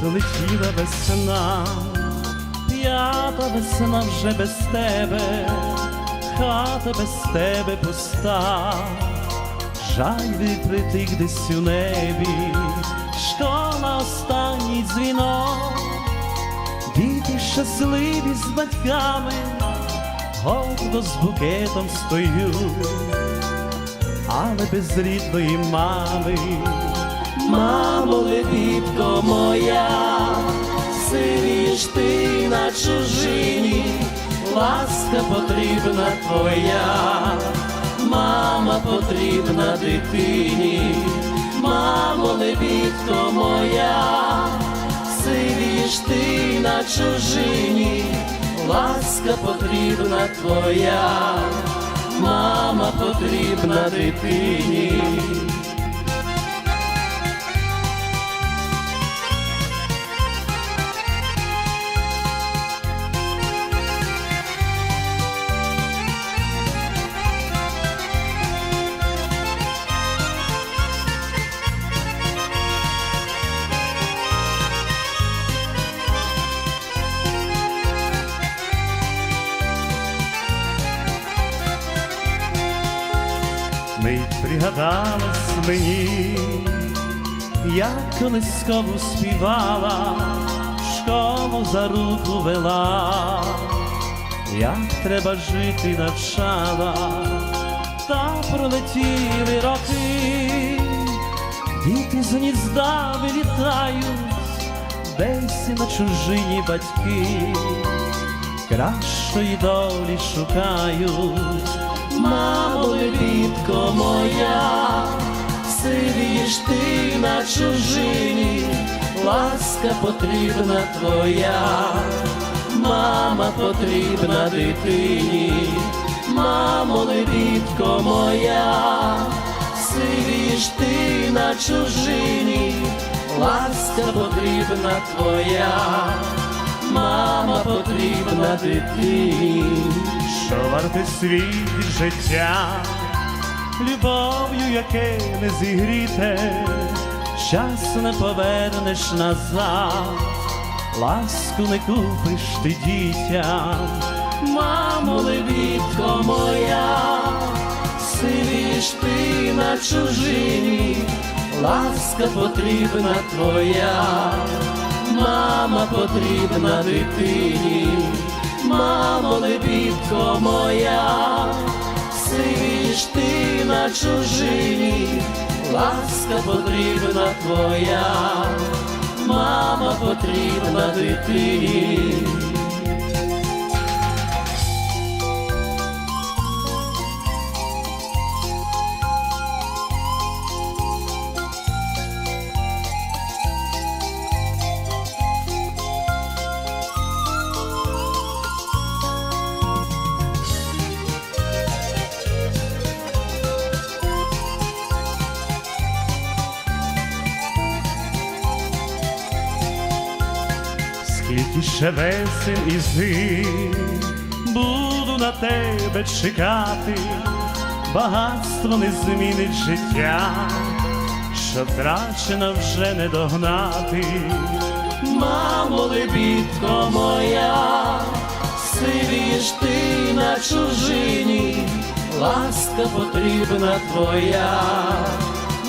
прилетіла весна, п'ята весна вже без тебе, хата без тебе пуста, жаль відкритих десь у небі, школа останній дзвінок, діти щасливі з батьками, гордо з букетом стою, але без рідної мами. Мамо, лебідко моя, сивіш ти на чужині, ласка потрібна твоя, мама потрібна дитині, мамо, лебідко моя, сивіш ти на чужині, ласка потрібна твоя, мама потрібна дитині. Мить пригадалась мені, як колискову співала, школу за руку вела, як треба жити навчала, та пролетіли роки, діти з гнізда вилітають, десь на чужині батьки, кращої долі шукають. Мамо, лебідко моя, сивіш ти на чужині, ласка потрібна твоя, мама потрібна дитині, мамо, лебідко моя, сивіш ти на чужині, ласка потрібна твоя, мама потрібна дитині. Що варте світ життя, любов'ю, яке не зігріте, час не повернеш назад, ласку не купиш ти дітям, Мамо, лебідко моя, сивіш ти на чужині, ласка потрібна твоя, мама потрібна дитині, мамо, лебідко моя, сивіш ти на чужині, ласка потрібна твоя, мама потрібна дитині. Скільки ще весен і зим, буду на тебе чекати, багатство не змінить життя, що втрачено вже не догнати. Мамо, лебідко моя, сивіш ти на чужині, ласка потрібна твоя,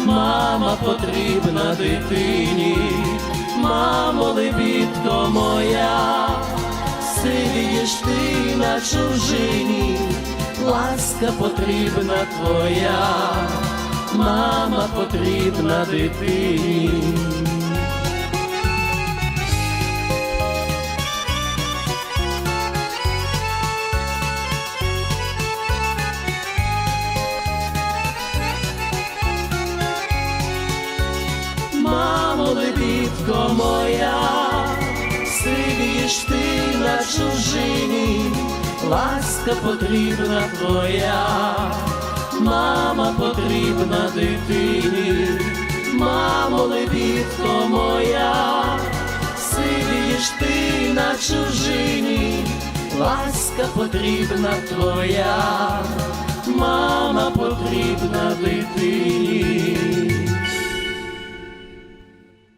мама потрібна дитині, мамо, лебідко моя, сидієш ти на чужині, ласка потрібна твоя, мама потрібна дитині. Лебідко моя, сивіш ти на чужині, ласка потрібна твоя, мама потрібна дитині, мамо, лебідко моя, сивіш ти на чужині, ласка потрібна твоя, мама потрібна дитині.